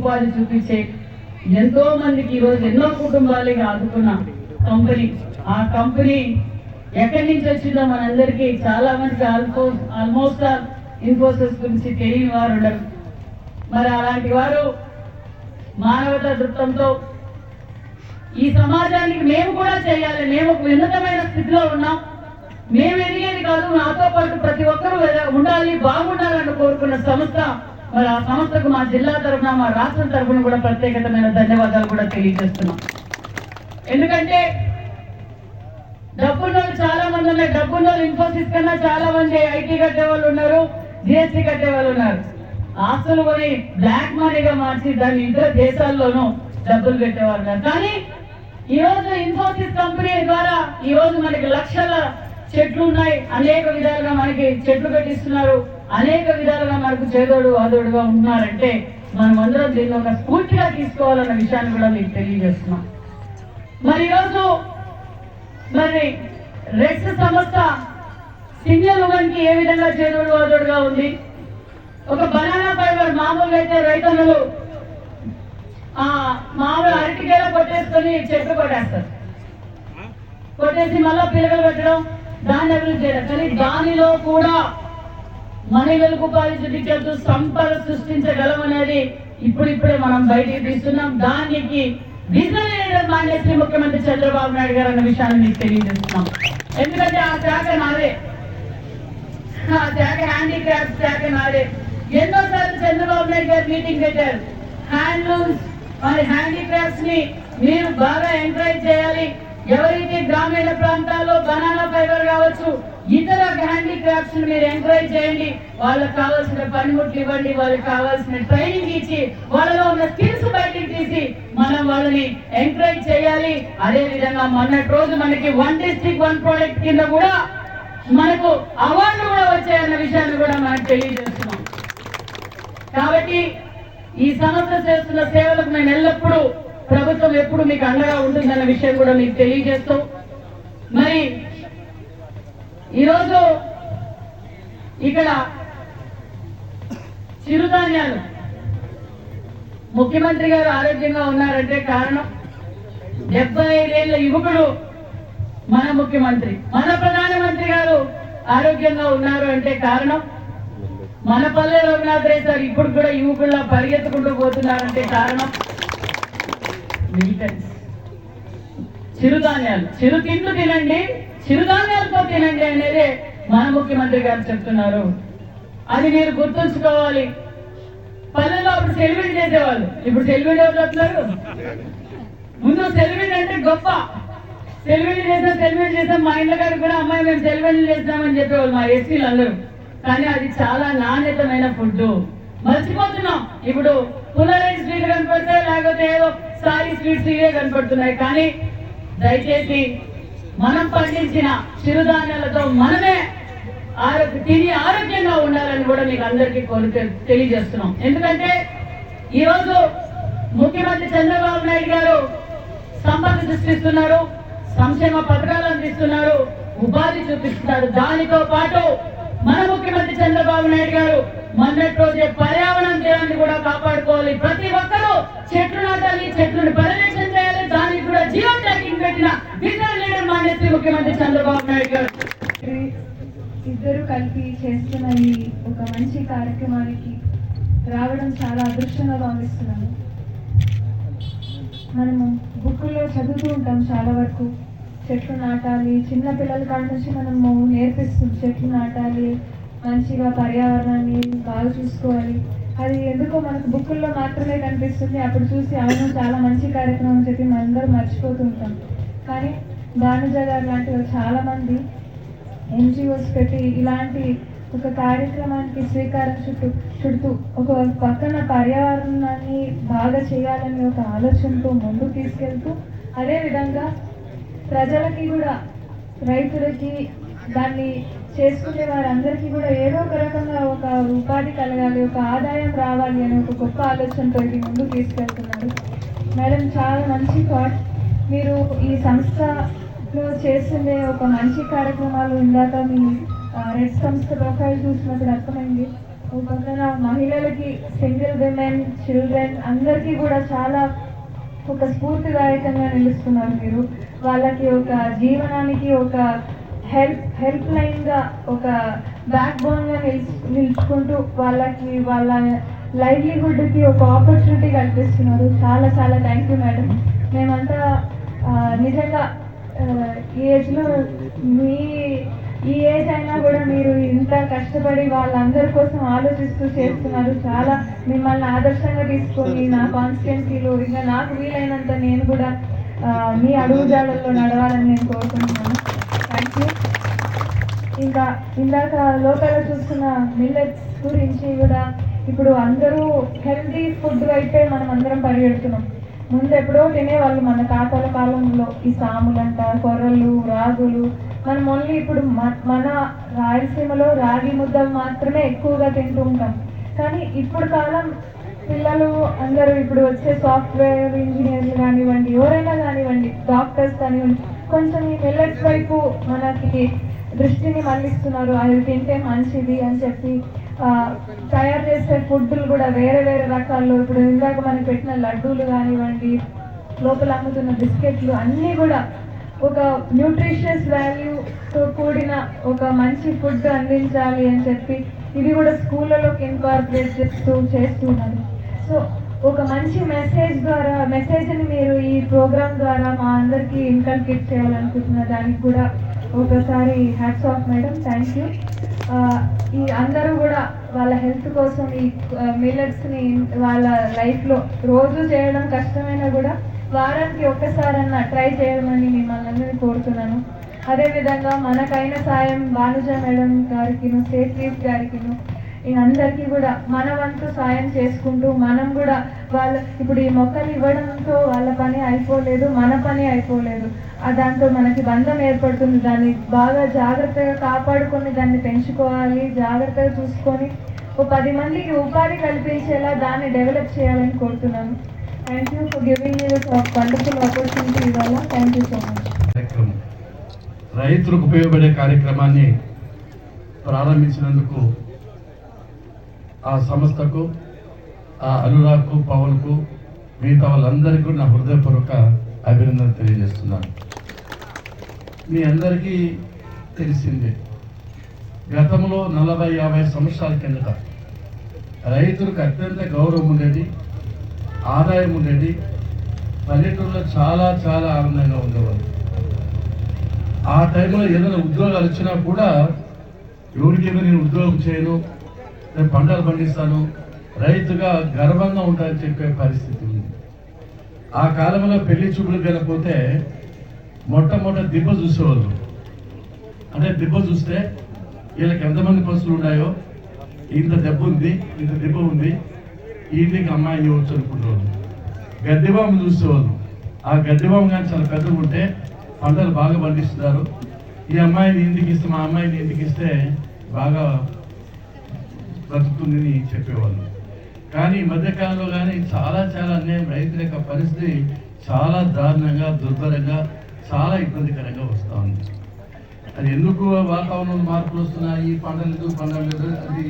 ఉపాధి చూపించే ఎంతో మందికి ఈరోజు ఎన్నో కుటుంబాలకి ఆదుకున్న కంపెనీ. ఆ కంపెనీ ఎక్కడి నుంచి వచ్చిందో మనందరికీ చాలా మందికి ఆల్మో ఆల్మోస్ట్ ఆల్ ఇన్ఫోసిస్ గురించి తెలియని వారు ఉండరు. మరి అలాంటి వారు మానవతా దృక్పథంతో ఈ సమాజానికి మేము కూడా చేయాలి. మేము ఒక ఉన్నతమైన స్థితిలో ఉన్నాం. మేము ఎదిగేది కాదు నాతో పాటు ప్రతి ఒక్కరూ ఉండాలి బాగుండాలని కోరుకున్న సంస్థ మరి ఆ సంస్థకు మా జిల్లా తరఫున మా రాష్ట్రం తరఫున కూడా ప్రత్యేకతమైన ధన్యవాదాలు కూడా తెలియజేస్తున్నాం. ఎందుకంటే డబ్బున్న వాళ్ళు చాలా మంది ఉన్నారు. డబ్బున్న వాళ్ళు ఇన్ఫోసిస్ కన్నా చాలా మంది ఐటీ కట్టే వాళ్ళు ఉన్నారు జిఎస్టీ కట్టే వాళ్ళు ఉన్నారు. ఆస్తులు కొని బ్లాక్ మనీగా మార్చి దాన్ని ఇతర దేశాల్లోనూ డబ్బులు పెట్టేవారు ఉన్నారు. కానీ ఈ రోజు ఇన్ఫోసిస్ కంపెనీ ద్వారా ఈ రోజు మనకి లక్షల చెట్లు ఉన్నాయి. అనేక విధాలుగా మనకి చెట్లు పెట్టిస్తున్నారు అనేక విధాలుగా మనకు చేదోడు ఆదోడుగా ఉన్నారంటే మనం అందరం దీన్ని ఒక స్ఫూర్తిగా తీసుకోవాలన్న విషయాన్ని కూడా మీకు తెలియజేస్తున్నాం. మరి ఈరోజు మరి రెస్ట్ సంస్థ సింగల్ ఉమెన్కి ఏ విధంగా చేదోడు వాదోడుగా ఉంది? ఒక బనానా ఫైబర్ మామూలుగా అయితే రైతన్నులు ఆ మామూలు అరటికేల కొట్టేసుకొని చెట్లు కొట్టేస్తారు. కొట్టేసి మళ్ళా పిల్లలు పెట్టడం దాన్ని అభివృద్ధి చేయడం. కానీ దానిలో కూడా మహిళలకు ఉపాధి చూపించచ్చు సంపద సృష్టించగలం అనేది ఇప్పుడిప్పుడే మనం బయటికి తీస్తున్నాం. దానికి విజన్ మాన్యశ్రీ ముఖ్యమంత్రి చంద్రబాబు నాయుడు గారు అన్న విషయాన్ని మీకు తెలియజేస్తున్నాం. ఎందుకంటే ఆ శాఖ నాదే. ఆ శాఖ హ్యాండీక్రాఫ్ట్ శాఖ నాదే. ఎన్నోసార్లు చంద్రబాబు నాయుడు గారు మీటింగ్ పెట్టారు. హ్యాండ్లూమ్స్ మరి హ్యాండీక్రాఫ్ట్స్ని మీరు బాగా ఎంకరేజ్ చేయాలి. ఎవరైతే గ్రామీణ ప్రాంతాల్లో బనానా ఫైబర్ కావచ్చు ఇతర హ్యాండిక్రాఫ్ట్స్ మీరు ఎంకరేజ్ చేయండి. వాళ్ళకి కావాల్సిన పనిముట్లు ఇవ్వండి వాళ్ళకి కావాల్సిన ట్రైనింగ్ ఇచ్చి వాళ్ళలో ఉన్న స్కిల్స్ బయటికి తీసి మనం వాళ్ళని ఎంకరేజ్ చేయాలి. అదే విధంగా మొన్నటి రోజు మనకి వన్ డిస్ట్రిక్ట్ వన్ ప్రోడక్ట్ కింద కూడా మనకు అవార్డులు కూడా వచ్చాయన్న విషయాన్ని కూడా మనకు తెలియజేస్తున్నాం. కాబట్టి ఈ సంస్థ చేస్తున్న సేవలకు మేము ఎల్లప్పుడూ ప్రభుత్వం ఎప్పుడు మీకు అండగా ఉంటుందన్న విషయం కూడా మీకు తెలియజేస్తూ. మరి ఈరోజు ఇక్కడ చిరుధాన్యాలు ముఖ్యమంత్రి గారు ఆరోగ్యంగా ఉన్నారంటే కారణం డెబ్బై ఐదేళ్ళ యువకుడు మన ముఖ్యమంత్రి మన ప్రధానమంత్రి గారు ఆరోగ్యంగా ఉన్నారు అంటే కారణం మన పల్లె రఘునాథ్ రెడ్డి సార్ ఇప్పుడు కూడా యువకుల్లా పరిగెత్తుకుంటూ పోతున్నారంటే కారణం. మిలిటెన్స్. చిరుధాన్యాలు. చిరు తిండ్లు తినండి చిరుధాన్యాలతో తినండి అనేది మన ముఖ్యమంత్రి గారు చెప్తున్నారు. అది మీరు గుర్తుంచుకోవాలి. పల్లెల్లో అప్పుడు సెల్విడి చేసేవాళ్ళు. ఇప్పుడు సెల్విడి ఎవరు చెప్తున్నారు? ముందు సెల్విడి అంటే గొప్ప. సెల్విడి చేసాం సెల్విడి చేసాం మా ఇంట్లో గారు కూడా అమ్మాయి మేము సెల్విడి చేస్తామని చెప్పేవాళ్ళు మా ఎస్టీలు అందరూ. కానీ అది చాలా నాణ్యతమైన ఫుడ్ మర్చిపోతున్నాం. ఇప్పుడు పునరైజ్ స్వీట్ కనపడతాయి లేకపోతే ఏదో సారీ స్వీట్స్ ఇవే కనపడుతున్నాయి. కానీ దయచేసి మనం పండించిన చిరుధాన్యాలతో మనమే ఆరోగ్య తిని ఆరోగ్యంగా ఉండాలని కూడా మీకు అందరికీ కోరిక తెలియజేస్తున్నాం. ఎందుకంటే ఈరోజు ముఖ్యమంత్రి చంద్రబాబు నాయుడు గారు సంపద సృష్టిస్తున్నారు సంక్షేమ పథకాలు అందిస్తున్నారు ఉపాధి చూపిస్తున్నారు. దానితో పాటు మన ముఖ్యమంత్రి చంద్రబాబు నాయుడు గారు మొన్నటి రోజే పర్యావరణ దినాన్ని కూడా కాపాడుకోవాలి. ప్రతి ఒక్కరూ చెట్లు నాటాలి చెట్లను పరిరక్షణ చేయాలి. దానికి కూడా జియో ట్యాగింగ్ పెట్టిన విజన్ లీడర్ మానేసి ముఖ్యమంత్రి చంద్రబాబు నాయుడు గారు. ఇద్దరు కలిపి చేస్తున్న ఈ ఒక మంచి కార్యక్రమానికి రావడం చాలా అదృష్టంగా భావిస్తున్నాను. మనము బుక్కుల్లో చదువుతూ ఉంటాం చాలా వరకు. చెట్లు నాటాలి చిన్న పిల్లల కాడ నుంచి మనము నేర్పిస్తుంది చెట్లు నాటాలి మంచిగా పర్యావరణాన్ని బాగా చూసుకోవాలి. అది ఎందుకో మనకు బుక్కుల్లో మాత్రమే కనిపిస్తుంది. అప్పుడు చూసి అవును చాలా మంచి కార్యక్రమం అని చెప్పి మనందరూ మర్చిపోతుంటాం కానీ భానుజ గారు లాంటి చాలామంది ఎన్జిఓస్ పెట్టి ఇలాంటి ఒక కార్యక్రమానికి శ్రీకారం చుట్టూ చుడుతూ ఒక పక్కన పర్యావరణాన్ని బాగా చేయాలనే ఒక ఆలోచనతో ముందు తీసుకెళ్తూ అదేవిధంగా ప్రజలకి కూడా రైతులకి దాన్ని చేసుకునే వారందరికీ కూడా ఏదో ఒక రకంగా ఒక ఉపాధి కలగాలి ఒక ఆదాయం రావాలి అనే ఒక గొప్ప ఆలోచనతో ఇది ముందు తీసుకెళ్తున్నారు. మేడం చాలా మంచి థాట్ మీరు ఈ సంస్థలో చేస్తుండే ఒక మంచి కార్యక్రమాలు ఇందాక మీ రెడ్ సంస్థ ప్రొఫైల్ చూసినప్పుడు అర్థమైంది. ఒక పక్కన మహిళలకి సింగిల్ విమెన్ చిల్డ్రన్ అందరికీ కూడా చాలా ఒక స్ఫూర్తిదాయకంగా నిలుస్తున్నారు మీరు. వాళ్ళకి ఒక జీవనానికి ఒక హెల్ప్ హెల్ప్ లైన్గా ఒక బ్యాక్ బోన్గా నిల్చు నిలుచుకుంటూ వాళ్ళకి వాళ్ళ లైవ్లీహుడ్కి ఒక ఆపర్చునిటీ కల్పిస్తున్నారు. చాలా చాలా థ్యాంక్ యూ మేడం మేమంతా నిజంగా ఈ ఏజ్లో మీ ఈ ఏజ్ అయినా కూడా మీరు ఇంత కష్టపడి వాళ్ళందరి కోసం ఆలోచిస్తూ చేస్తున్నారు. చాలా మిమ్మల్ని ఆదర్శంగా తీసుకొని నా కాన్స్టిట్యున్సీలో ఇంకా నాకు వీలైనంత నేను కూడా మీ అడుగుజాడల్లో నడవాలని నేను కోరుకుంటున్నాను. థ్యాంక్ యూ ఇంకా ఇందాక లోపల చూస్తున్న మిల్లెట్స్ గురించి కూడా ఇప్పుడు అందరూ హెల్తీ ఫుడ్ అయితే మనం అందరం పరిగెడుతున్నాం. ముందు ఎప్పుడో తినేవాళ్ళు మన తాతల కాలంలో ఈ సాములంట కొర్రలు రాగులు. మనం ఓన్లీ ఇప్పుడు మన రాయలసీమలో రాగి ముద్ద మాత్రమే ఎక్కువగా తింటూ ఉంటాం. కానీ ఇప్పుడు కాలం పిల్లలు అందరూ ఇప్పుడు వచ్చే సాఫ్ట్వేర్ ఇంజనీర్లు కానివ్వండి ఎవరైనా కానివ్వండి డాక్టర్స్ కానివ్వండి కొంచెం ఈ మిల్లెట్స్ వైపు మనకి దృష్టిని మళ్ళిస్తున్నారు. అది తింటే మంచిది అని చెప్పి తయారు చేసే ఫుడ్లు కూడా వేరే వేరే రకాల్లో ఇప్పుడు ఇందాక మనం పెట్టిన లడ్డూలు కానివ్వండి లోపల అమ్ముతున్న బిస్కెట్లు అన్నీ కూడా ఒక న్యూట్రిషియస్ వాల్యూతో కూడిన ఒక మంచి ఫుడ్ అందించాలి అని చెప్పి ఇది కూడా స్కూళ్ళలోకి ఇన్కార్పొరేట్ చేస్తూ చేస్తున్నారు. సో ఒక మంచి మెసేజ్ ద్వారా మెసేజ్ని మీరు ఈ ప్రోగ్రామ్ ద్వారా మా అందరికీ ఇన్కల్కేట్ చేయాలనుకుంటున్న దానికి కూడా ఒకసారి hats off madam thank you ఈ అందరూ కూడా వాళ్ళ హెల్త్ కోసం ఈ మిల్లెట్స్ని వాళ్ళ లైఫ్లో రోజు చేయడం కష్టమైనా కూడా వారానికి ఒక్కసారన్నా ట్రై చేయమని మిమ్మల్ని అందరినీ కోరుతున్నాను. అదేవిధంగా మనకైన సాయం భానుజ మేడం గారికిను స్టేట్ చీఫ్ గారికిను ఈ అందరికీ కూడా మన వంతు సాయం చేసుకుంటూ మనం కూడా వాళ్ళ ఇప్పుడు ఈ మొక్కలు ఇవ్వడంతో వాళ్ళ పని అయిపోలేదు మన పని అయిపోలేదు. దాంతో మనకి బంధం ఏర్పడుతుంది. దాన్ని బాగా జాగ్రత్తగా కాపాడుకొని దాన్ని పెంచుకోవాలి జాగ్రత్తగా చూసుకొని ఓ పది మందికి ఉపాధి కల్పించేలా దాన్ని డెవలప్ చేయాలని కోరుతున్నాను. Thank you for giving you wonderful opportunity ఇవాళ. థ్యాంక్ యూ సో మచ్ రైతులకు ఉపయోగపడే కార్యక్రమాన్ని ప్రారంభించినందుకు ఆ సంస్థకు ఆ అనురాగ్కు పవన్కు మిగతా వాళ్ళందరికీ కూడా నా హృదయపూర్వక అభినందన తెలియజేస్తున్నాను. మీ అందరికీ తెలిసిందే గతంలో నలభై యాభై సంవత్సరాల కిందట రైతులకు అత్యంత గౌరవం ఉండేది ఆదాయం ఉండేది పల్లెటూరులో చాలా చాలా ఆనందంగా ఉండేవారు ఆ టైంలో ఏదైనా ఉద్యోగాలు వచ్చినా కూడా ఎవరికైనా నేను ఉద్యోగం చేయను నేను పంటలు పండిస్తాను రైతుగా గర్వంగా ఉంటానని చెప్పే పరిస్థితి ఉంది. ఆ కాలంలో పెళ్ళి చూపులు కనపోతే మొట్టమొదటి దిబ్బ చూసేవాళ్ళు. అంటే దిబ్బ చూస్తే వీళ్ళకి ఎంతమంది పశువులు ఉన్నాయో ఇంత దెబ్బ ఉంది ఇంత దెబ్బ ఉంది ఈ అమ్మాయి ఇవ్వచ్చు అనుకునేవాళ్ళు గడ్డిబాము చూసేవాళ్ళు. ఆ గడ్డిబాము కానీ చాలా పెద్దగా ఉంటే పంటలు బాగా పండిస్తున్నారు. ఈ అమ్మాయిని ఇంటికి ఇస్తే మా అమ్మాయిని ఇంటికి ఇస్తే బాగా బ్రతుకుతుందని చెప్పేవాళ్ళు. కానీ ఈ మధ్యకాలంలో కానీ చాలా చాలా అన్యాయం రైతుల యొక్క పరిస్థితి చాలా దారుణంగా దుర్భరంగా చాలా ఇబ్బందికరంగా వస్తూ ఉంది. అది ఎందుకు వాతావరణంలో మార్పులు వస్తున్నాయి? పంటలు ఎందుకు పండలేదు అది